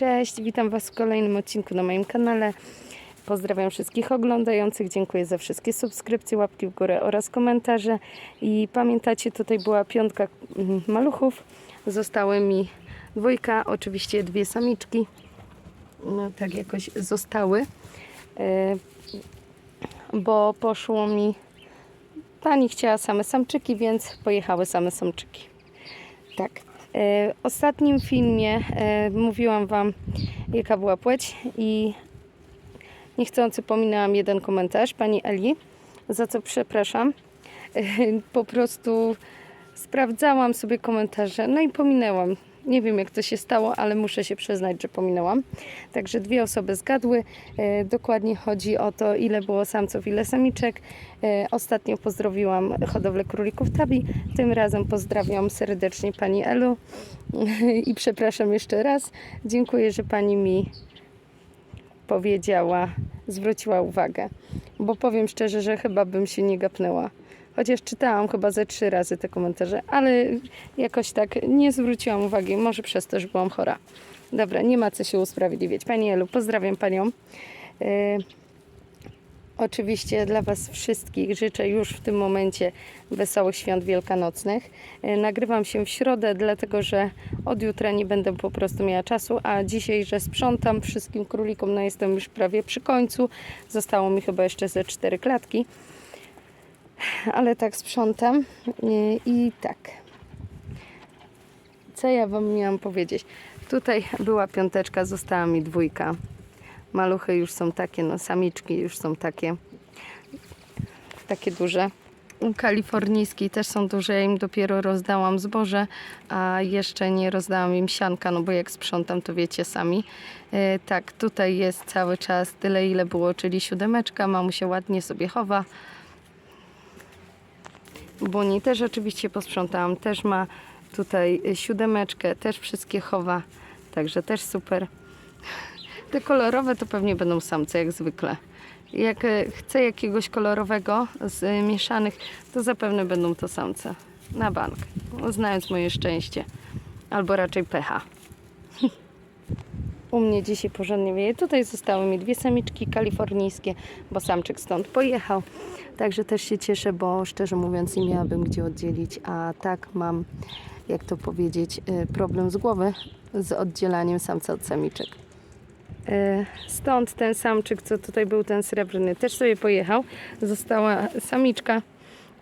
Cześć, witam Was w kolejnym odcinku na moim kanale. Pozdrawiam wszystkich oglądających, dziękuję za wszystkie subskrypcje, łapki w górę oraz komentarze. I pamiętacie, tutaj była piątka mm, maluchów, zostały mi dwójka, oczywiście dwie samiczki, no, tak jakoś zostały, e, bo poszło mi, pani chciała same samczyki, więc pojechały same samczyki. Tak. E, W ostatnim filmie e, mówiłam Wam, jaka była płeć i niechcący pominęłam jeden komentarz pani Eli, za co przepraszam. E, Po prostu sprawdzałam sobie komentarze, no i pominęłam. Nie wiem jak to się stało, ale muszę się przyznać, że pominęłam. Także dwie osoby zgadły. E, Dokładnie chodzi o to, ile było samców, ile samiczek. E, Ostatnio pozdrowiłam hodowlę królików Tabi. Tym razem pozdrawiam serdecznie pani Elu i przepraszam jeszcze raz. Dziękuję, że pani mi powiedziała, zwróciła uwagę. Bo powiem szczerze, że chyba bym się nie gapnęła. Chociaż czytałam chyba ze trzy razy te komentarze, ale jakoś tak nie zwróciłam uwagi. Może przez to, że byłam chora. Dobra, nie ma co się usprawiedliwiać. Pani Elu, pozdrawiam panią. E, Oczywiście dla Was wszystkich życzę już w tym momencie wesołych świąt wielkanocnych. E, Nagrywam się w środę, dlatego że od jutra nie będę po prostu miała czasu, a dzisiaj, że sprzątam wszystkim królikom, no jestem już prawie przy końcu. Zostało mi chyba jeszcze ze cztery klatki, ale tak sprzątam i, tak. Co ja Wam miałam powiedzieć? Tutaj była piąteczka, została mi dwójka. Maluchy już są takie, no samiczki już są takie, takie duże. Kalifornijskiej też są duże, ja im dopiero rozdałam zboże, a jeszcze nie rozdałam im sianka, no bo jak sprzątam, to wiecie sami. E, tak, tutaj jest cały czas tyle, ile było, czyli siódemeczka, mamusia ładnie sobie chowa. Buni też oczywiście posprzątałam, też ma tutaj siódemeczkę, też wszystkie chowa, także też super. Te kolorowe to pewnie będą samce, jak zwykle. Jak e, chcę jakiegoś kolorowego z e, mieszanych, to zapewne będą to samce. Na bank. Znając moje szczęście. Albo raczej pecha. U mnie dzisiaj porządnie wieje. Tutaj zostały mi dwie samiczki kalifornijskie, bo samczyk stąd pojechał. Także też się cieszę, bo szczerze mówiąc nie miałabym gdzie oddzielić, a tak mam, jak to powiedzieć, e, problem z głowy z oddzielaniem samca od samiczek. E, Stąd ten samczyk, co tutaj był, ten srebrny, też sobie pojechał. Została samiczka,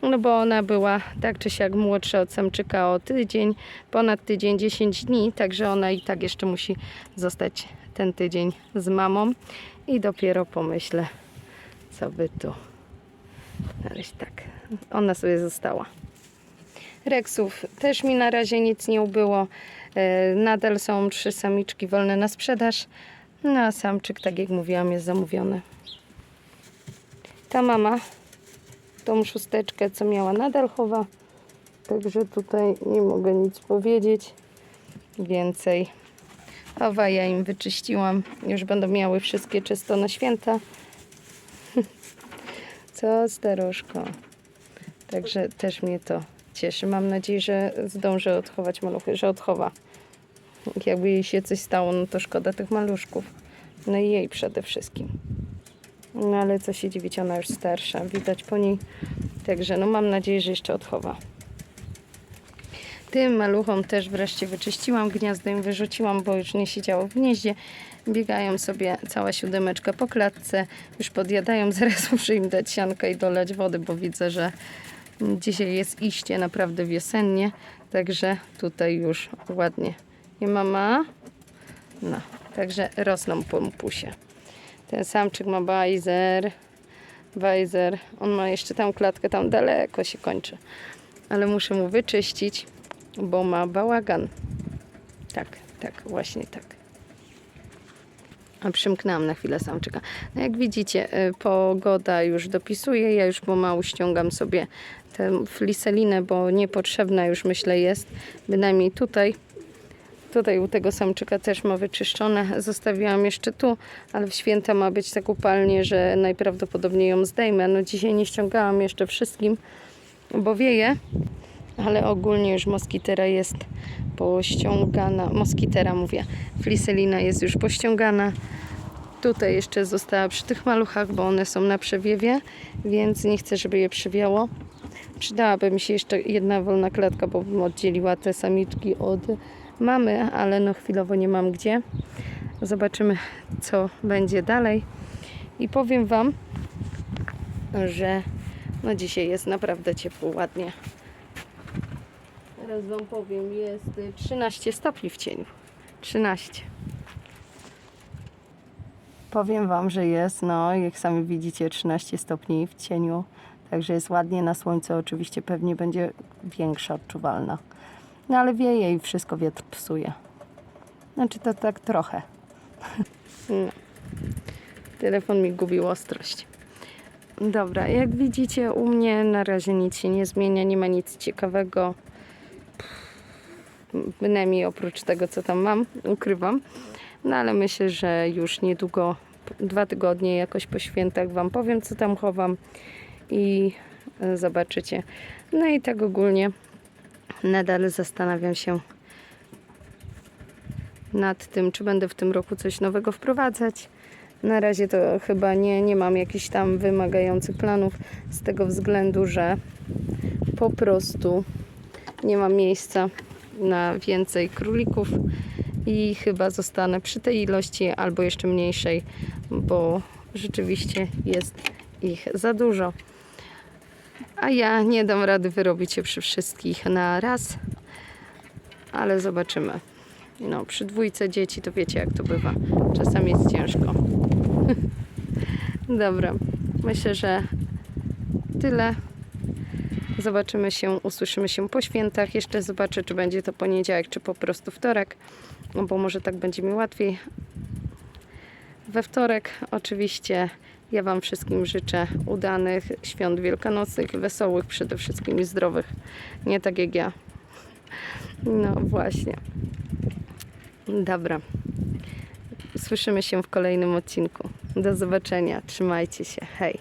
no bo ona była tak czy siak młodsza od samczyka o tydzień, ponad tydzień, 10 dni, także ona i tak jeszcze musi zostać ten tydzień z mamą i dopiero pomyślę, co by tu. Aleś tak, ona sobie została. Reksów też mi na razie nic nie ubyło. E, Nadal są trzy samiczki wolne na sprzedaż. No a samczyk, tak jak mówiłam, jest zamówiony. Ta mama, tą szósteczkę, co miała, nadal chowa. Także tutaj nie mogę nic powiedzieć więcej. Chowa ja im wyczyściłam. Już będą miały wszystkie czysto na święta. Co staruszko. Także też mnie to cieszy. Mam nadzieję, że zdążę odchować maluchy, że odchowa. Jakby jej się coś stało, no to szkoda tych maluszków. No i jej przede wszystkim. No ale co się dziwić, ona już starsza, widać po niej. Także no mam nadzieję, że jeszcze odchowa. Tym maluchom też wreszcie wyczyściłam gniazdo, im wyrzuciłam, bo już nie siedziało w gnieździe. Biegają sobie cała siódemeczka po klatce, już podjadają, zaraz muszę im dać sianka i dolać wody, bo widzę, że dzisiaj jest iście naprawdę wiosennie, także tutaj już ładnie. Nie mama? No, także rosną po pusie. Ten samczyk ma bajzer, bajzer. On ma jeszcze tam klatkę, tam daleko się kończy. Ale muszę mu wyczyścić, bo ma bałagan. Tak, tak, właśnie tak. A przymknęłam na chwilę samczyka. No jak widzicie, y, pogoda już dopisuje. Ja już pomału ściągam sobie tę fliselinę, bo niepotrzebna już myślę jest. Bynajmniej tutaj. Tutaj u tego samczyka też ma wyczyszczone. Zostawiłam jeszcze tu, ale w święta ma być tak upalnie, że najprawdopodobniej ją zdejmę. No dzisiaj nie ściągałam jeszcze wszystkim, bo wieje. ale ogólnie już moskitera jest pościągana. Moskitera mówię, fliselina jest już pościągana. Tutaj jeszcze została przy tych maluchach, bo one są na przewiewie, więc nie chcę, żeby je przywiało. Przydałaby mi się jeszcze jedna wolna klatka, bo bym oddzieliła te samiczki od mamy, ale no chwilowo nie mam gdzie. Zobaczymy, co będzie dalej. I powiem Wam, że no dzisiaj jest naprawdę ciepło, ładnie. Teraz Wam powiem, jest y, 13 stopni w cieniu. 13. Powiem Wam, że jest, no jak sami widzicie, 13 stopni w cieniu. Także jest ładnie na słońcu. Oczywiście pewnie będzie większa, odczuwalna. No ale wieje i wszystko wiatr psuje. Znaczy to tak trochę. No. Telefon mi gubił ostrość. Dobra, jak widzicie, u mnie na razie nic się nie zmienia, nie ma nic ciekawego. Bynajmniej oprócz tego, co tam mam, ukrywam. No ale myślę, że już niedługo, dwa tygodnie jakoś po świętach Wam powiem, co tam chowam i e, zobaczycie. No i tak ogólnie nadal zastanawiam się nad tym, czy będę w tym roku coś nowego wprowadzać. Na razie to chyba nie, nie mam jakichś tam wymagających planów z tego względu, że po prostu nie ma miejsca na więcej królików i chyba zostanę przy tej ilości albo jeszcze mniejszej, bo rzeczywiście jest ich za dużo. A ja nie dam rady wyrobić się przy wszystkich na raz, ale zobaczymy. No, przy dwójce dzieci to wiecie jak to bywa. Czasami jest ciężko. Dobra, myślę, że tyle. Zobaczymy się, usłyszymy się po świętach. Jeszcze zobaczę, czy będzie to poniedziałek, czy po prostu wtorek, no bo może tak będzie mi łatwiej. We wtorek oczywiście ja Wam wszystkim życzę udanych świąt wielkanocnych, wesołych, przede wszystkim i zdrowych. Nie tak jak ja. No właśnie. Dobra. Słyszymy się w kolejnym odcinku. Do zobaczenia. Trzymajcie się. Hej.